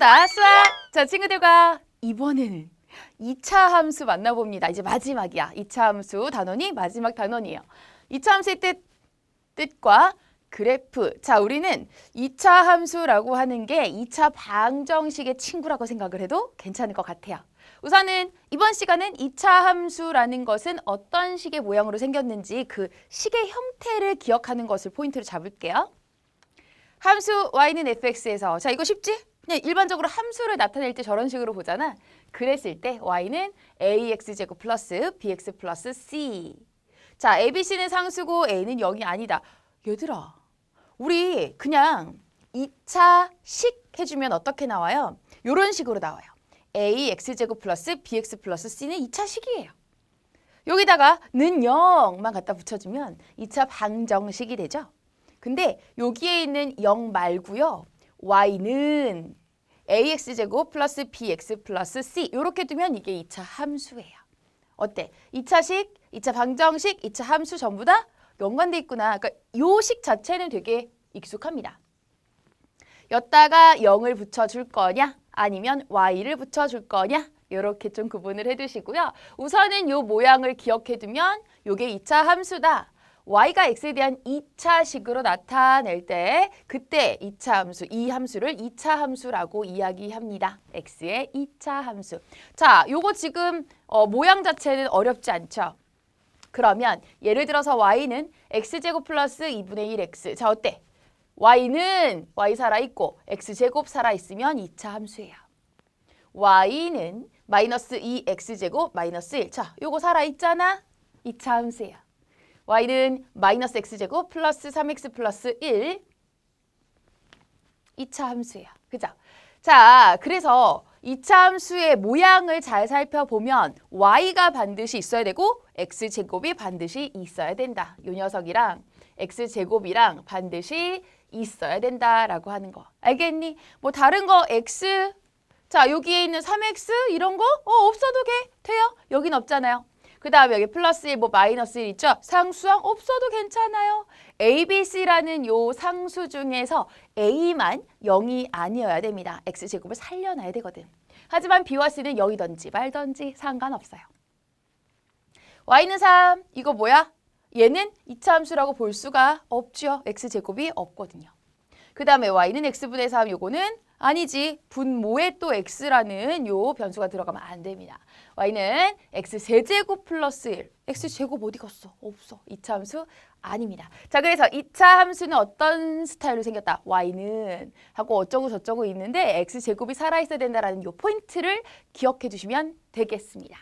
수다 수학. 자 친구들과 이번에는 2차 함수 만나봅니다. 이제 마지막이야. 2차 함수 단원이 마지막 단원이에요. 2차 함수의 뜻, 뜻과 그래프. 자, 우리는 2차 함수라고 하는 게 2차 방정식의 친구라고 생각을 해도 괜찮을 것 같아요. 우선은 이번 시간은 2차 함수라는 것은 어떤 식의 모양으로 생겼는지 그 식의 형태를 기억하는 것을 포인트로 잡을게요. 함수 y는 fx에서 자 이거 쉽지? 그냥 일반적으로 함수를 나타낼 때 저런 식으로 보잖아. 그랬을 때 y는 ax 제곱 플러스 bx 플러스 c. 자 abc는 상수고 a는 0이 아니다. 얘들아 우리 그냥 2차 식 해주면 어떻게 나와요? 이런 식으로 나와요. ax 제곱 플러스 bx 플러스 c는 2차 식이에요. 여기다가 는 0만 갖다 붙여주면 2차 방정식이 되죠. 근데 여기에 있는 0 말고요. y는 ax 제곱 플러스 bx 플러스 c 이렇게 두면 이게 2차 함수예요. 어때? 2차식, 2차 방정식, 2차 함수 전부 다 연관돼 있구나. 그러니까 요 식 자체는 되게 익숙합니다. 여기다가 0을 붙여줄 거냐? 아니면 y를 붙여줄 거냐? 이렇게 좀 구분을 해두시고요. 우선은 요 모양을 기억해두면 요게 2차 함수다. Y가 x에 대한 2차식으로 나타낼 때 그때 2차 함수, 이 함수를 2차 함수라고 이야기합니다. x의 2차 함수. 자, 요거 지금 어, 모양 자체는 어렵지 않죠? 그러면 예를 들어서 y는 x제곱 플러스 2분의 1x. 자, 어때? y는 y 살아있고 x제곱 살아있으면 2차 함수예요. y는 마이너스 2x제곱 마이너스 1. 자, 요거 살아있잖아? 2차 함수예요. Y는 마이너스 x제곱 플러스 3x 플러스 1 2차 함수예요. 그죠? 자, 그래서 2차 함수의 모양을 잘 살펴보면 y가 반드시 있어야 되고 x제곱이 반드시 있어야 된다. 요 녀석이랑 x제곱이랑 반드시 있어야 된다라고 하는 거. 알겠니? 뭐 다른 거 x 자, 여기에 있는 3x 이런 거 어, 없어도 돼. 돼요. 여긴 없잖아요. 그 다음에 여기 플러스 1, 뭐 마이너스 1 있죠? 상수항 없어도 괜찮아요. A, B, C라는 요 상수 중에서 A만 0이 아니어야 됩니다. X제곱을 살려놔야 되거든. 하지만 B와 C는 0이든지 말든지 상관없어요. Y는 3, 이거 뭐야? 얘는 2차 함수라고 볼 수가 없죠. X제곱이 없거든요. 그 다음에 Y는 X분의 3, 요거는 아니지. 분모에 또 X라는 요 변수가 들어가면 안 됩니다. y는 x 세제곱 플러스 1. x 제곱 어디 갔어? 없어. 2차 함수 아닙니다. 자, 그래서 2차 함수는 어떤 스타일로 생겼다? y는 하고 어쩌고 저쩌고 있는데 x 제곱이 살아 있어야 된다라는 요 포인트를 기억해 주시면 되겠습니다.